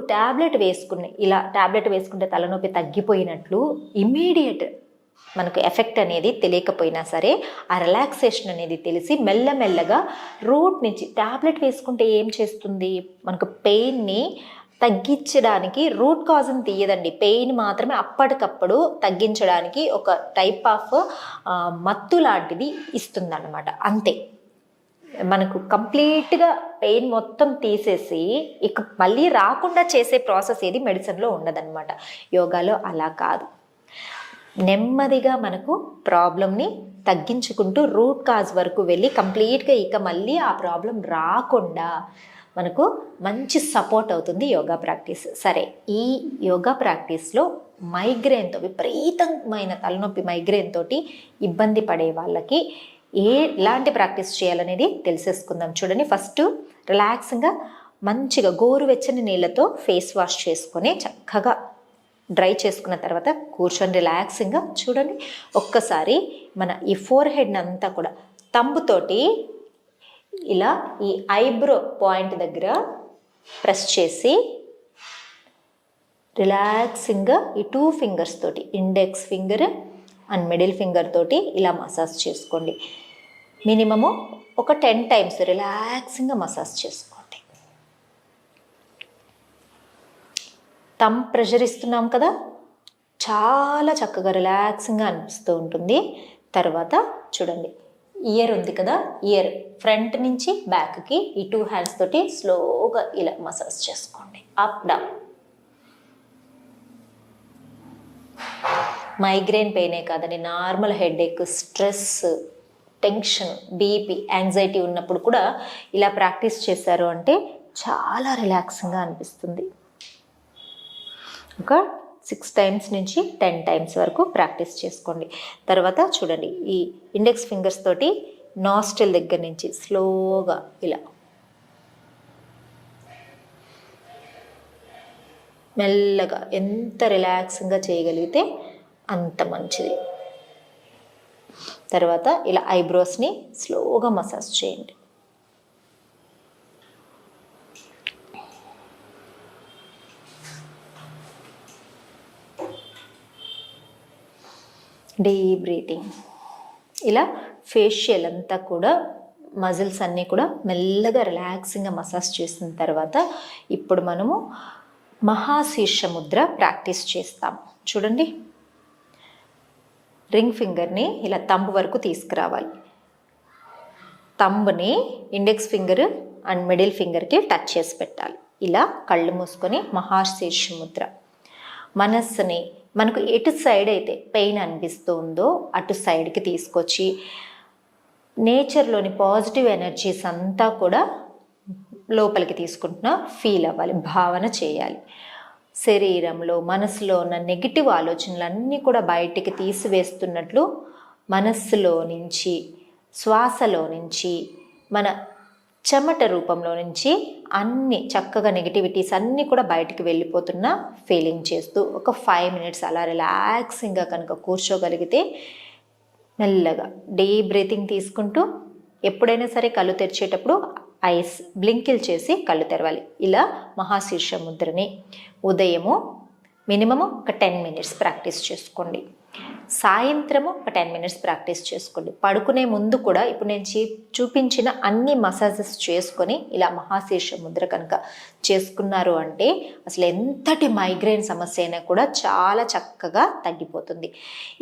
Tablet వేసుకుని ఇలా tablet వేసుకుంటే తలనొప్పి తగ్గిపోయినట్లు ఇమీడియట్ మనకు ఎఫెక్ట్ అనేది తెలియకపోయినా సరే ఆ రిలాక్సేషన్ అనేది తెలిసి మెల్లమెల్లగా రూట్ నుంచి ట్యాబ్లెట్ వేసుకుంటే ఏం చేస్తుంది? మనకు పెయిన్ని తగ్గించడానికి రూట్ కాజ్ని తీయదండి. పెయిన్ మాత్రమే అప్పటికప్పుడు తగ్గించడానికి ఒక టైప్ ఆఫ్ మత్తు లాంటిది ఇస్తుందన్నమాట. అంతే. మనకు కంప్లీట్గా పెయిన్ మొత్తం తీసేసి ఇక మళ్ళీ రాకుండా చేసే ప్రాసెస్ ఏది మెడిసిన్లో ఉండదన్నమాట. యోగాలో అలా కాదు. నెమ్మదిగా మనకు ప్రాబ్లమ్ని తగ్గించుకుంటూ రూట్ కాజ్ వరకు వెళ్ళి కంప్లీట్గా ఇక మళ్ళీ ఆ ప్రాబ్లం రాకుండా మనకు మంచి సపోర్ట్ అవుతుంది యోగా ప్రాక్టీస్. సరే ఈ యోగా ప్రాక్టీస్లో మైగ్రేన్తో విపరీతమైన తలనొప్పి మైగ్రేన్ తోటి ఇబ్బంది పడే వాళ్ళకి ఏ ఎలాంటి ప్రాక్టీస్ చేయాలనేది తెలిసేసుకుందాం. చూడండి ఫస్ట్ రిలాక్స్గా మంచిగా గోరువెచ్చని నీళ్ళతో ఫేస్ వాష్ చేసుకొని చక్కగా డ్రై చేసుకున్న తర్వాత కూర్చొని రిలాక్సింగ్గా చూడండి. ఒక్కసారి మన ఈ ఫోర్ హెడ్ అంతా కూడా తంబుతోటి ఇలా ఈ ఐబ్రో పాయింట్ దగ్గర ప్రెస్ చేసి రిలాక్సింగ్గా ఈ టూ ఫింగర్స్ తోటి index finger and middle finger తోటి ఇలా మసాజ్ చేసుకోండి. మినిమము ఒక టెన్ టైమ్స్ రిలాక్సింగ్గా మసాజ్ చేసుకోండి. తమ్ ప్రెషర్ ఇస్తున్నాం కదా? చాలా చక్కగా రిలాక్సింగ్గా అనిపిస్తూ ఉంటుంది. తర్వాత చూడండి ఇయర్ ఉంది కదా? ఇయర్ ఫ్రంట్ నుంచి బ్యాక్కి ఈ టూ హ్యాండ్స్ తోటి స్లోగా ఇలా మసాజ్ చేసుకోండి. Up down. మైగ్రేన్ పెయినే కాదని normal headache stress tension BP anxiety ఉన్నప్పుడు కూడా ఇలా ప్రాక్టీస్ చేశారు అంటే చాలా రిలాక్సింగ్గా అనిపిస్తుంది. ఒక సిక్స్ టైమ్స్ నుంచి టెన్ టైమ్స్ వరకు ప్రాక్టీస్ చేసుకోండి. తర్వాత చూడండి ఈ ఇండెక్స్ ఫింగర్స్ తోటి నాస్టిల్ దగ్గర నుంచి స్లోగా ఇలా మెల్లగా ఎంత రిలాక్సింగ్గా చేయగలిగితే అంత మంచిది. తర్వాత ఇలా ఐబ్రోస్ని స్లోగా మసాజ్ చేయండి. Deep breathing. ఇలా ఫేషియల్ అంతా కూడా మజిల్స్ అన్నీ కూడా మెల్లగా రిలాక్సింగ్గా మసాజ్ చేసిన తర్వాత ఇప్పుడు మనము మహాశీర్ష ముద్ర ప్రాక్టీస్ చేస్తాం. చూడండి. రింగ్ ఫింగర్ని ఇలా తంబు వరకు తీసుకురావాలి. తంబుని ఇండెక్స్ ఫింగర్ అండ్ మిడిల్ ఫింగర్కి టచ్ చేసి పెట్టాలి. ఇలా కళ్ళు మూసుకొని మహాశీర్ష ముద్ర. మనస్సుని మనకు ఎటు సైడ్ అయితే పెయిన్ అనిపిస్తూ ఉందో అటు సైడ్కి తీసుకొచ్చి నేచర్లోని పాజిటివ్ ఎనర్జీస్ అంతా కూడా లోపలికి తీసుకుంటున్న ఫీల్ అవ్వాలి భావన చేయాలి. శరీరంలో మనసులో ఉన్న నెగిటివ్ ఆలోచనలన్నీ కూడా బయటికి తీసివేస్తున్నట్లు మనస్సులో నుంచి శ్వాసలో నుంచి మన చెమట రూపంలో నుంచి అన్ని చక్కగా నెగిటివిటీస్ అన్నీ కూడా బయటికి వెళ్ళిపోతున్న ఫీలింగ్ చేస్తూ ఒక ఫైవ్ మినిట్స్ అలా రిలాక్సింగ్గా కనుక కూర్చోగలిగితే మెల్లగా డీప్ బ్రీతింగ్ తీసుకుంటూ ఎప్పుడైనా సరే కళ్ళు తెరిచేటప్పుడు ఐస్ బ్లింకిల్ చేసి కళ్ళు తెరవాలి. ఇలా మహాశీర్ష ముద్రని ఉదయము మినిమము ఒక టెన్ మినిట్స్ ప్రాక్టీస్ చేసుకోండి. సాయంత్రము ఒక టెన్ మినిట్స్ ప్రాక్టీస్ చేసుకోండి. పడుకునే ముందు కూడా ఇప్పుడు నేను చూపించిన అన్ని మసాజెస్ చేసుకొని ఇలా మహాశీర్ష ముద్ర కనుక చేసుకున్నారు అంటే అసలు ఎంతటి మైగ్రేన్ సమస్య అయినా కూడా చాలా చక్కగా తగ్గిపోతుంది.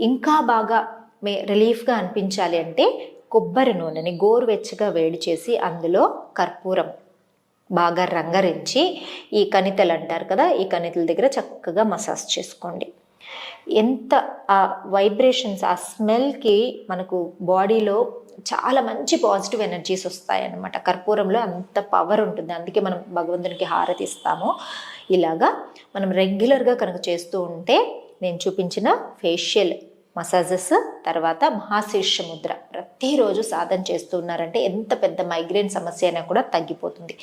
ఇంకా బాగా మే రిలీఫ్గా అనిపించాలి అంటే కొబ్బరి నూనెని గోరువెచ్చగా వేడి చేసి అందులో కర్పూరం బాగా రంగరించి ఈ కణితలు అంటారు కదా ఈ కణితల దగ్గర చక్కగా మసాజ్ చేసుకోండి. ఎంత ఆ వైబ్రేషన్స్ ఆ స్మెల్కి మనకు బాడీలో చాలా మంచి పాజిటివ్ ఎనర్జీస్ వస్తాయన్నమాట. కర్పూరంలో అంత పవర్ ఉంటుంది. అందుకే మనం భగవంతునికి హారతి ఇస్తాము. ఇలాగా మనం రెగ్యులర్గా కనుక చేస్తూ ఉంటే నేను చూపించిన ఫేషియల్ మసాజెస్ తర్వాత మహాశీర్ష ముద్ర ప్రతిరోజు సాధన చేస్తూ ఉన్నారంటే ఎంత పెద్ద మైగ్రేన్ సమస్య అయినా కూడా తగ్గిపోతుంది.